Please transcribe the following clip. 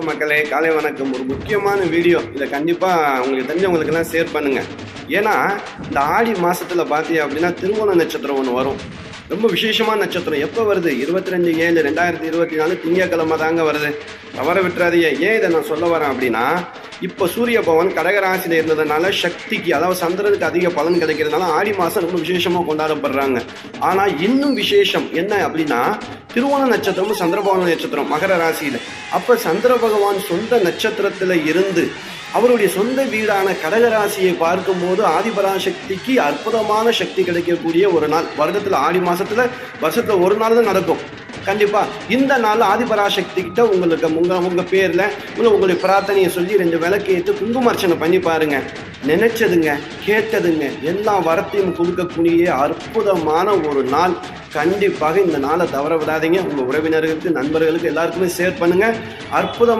வணக்கம் மக்களே காலை வணக்கம். ஒரு முக்கியமான வீடியோ. இதை கண்டிப்பாக உங்களுக்கு தெரிஞ்சவங்களுக்கெல்லாம் ஷேர் பண்ணுங்கள் ஏன்னா இந்த ஆடி மாதத்தில் பார்த்தீங்க அப்படின்னா திருவோண நட்சத்திரம் ஒன்று வரும். ரொம்ப விசேஷமான நட்சத்திரம். எப்போ வருது? இருபத்தி ரெண்டு ஏழு ரெண்டாயிரத்தி இருபத்தி நாலு திங்கக்கிழமை தாங்க வருது. தவற விட்டுறாதீங்க. ஏன் இதை நான் சொல்ல வரேன் அப்படின்னா இப்போ சூரிய பவன் கடகராசியில் இருந்ததுனால சக்திக்கு அதாவது சந்திரனுக்கு அதிக பலன் கிடைக்கிறதுனால ஆடி மாதம் ரொம்ப விசேஷமாக கொண்டாடப்படுறாங்க. ஆனால் இன்னும் விசேஷம் என்ன அப்படின்னா திருவோண நட்சத்திரமும் சந்திரபகவான நட்சத்திரம் மகர ராசியில். அப்போ சந்திர பகவான் சொந்த நட்சத்திரத்தில் இருந்து அவருடைய சொந்த வீடான கடகராசியை பார்க்கும்போது ஆதிபராசக்திக்கு அற்புதமான சக்தி கிடைக்கக்கூடிய ஒரு நாள். வருடத்தில் ஆடி மாதத்தில் வருஷத்தில் ஒரு நாள் தான் நடக்கும். கண்டிப்பா. இந்த நாள் ஆதிபராசக்தி கிட்ட உங்களுக்கு உங்க உங்க பேர்ல உங்க உங்களுடைய பிரார்த்தனையை சொல்லி ரெண்டு விளக்கு ஏற்று குங்குமார்ச்சனை பண்ணி பாருங்க. நினைச்சதுங்க கேட்டதுங்க எல்லா வரத்தையும் கொடுக்கக்கூடிய அற்புதமான ஒரு நாள். கண்டிப்பாக இந்த நாளை தவற விடாதீங்க. உங்க உறவினர்களுக்கு நண்பர்களுக்கு எல்லாருக்குமே ஷேர் பண்ணுங்க. அற்புதம்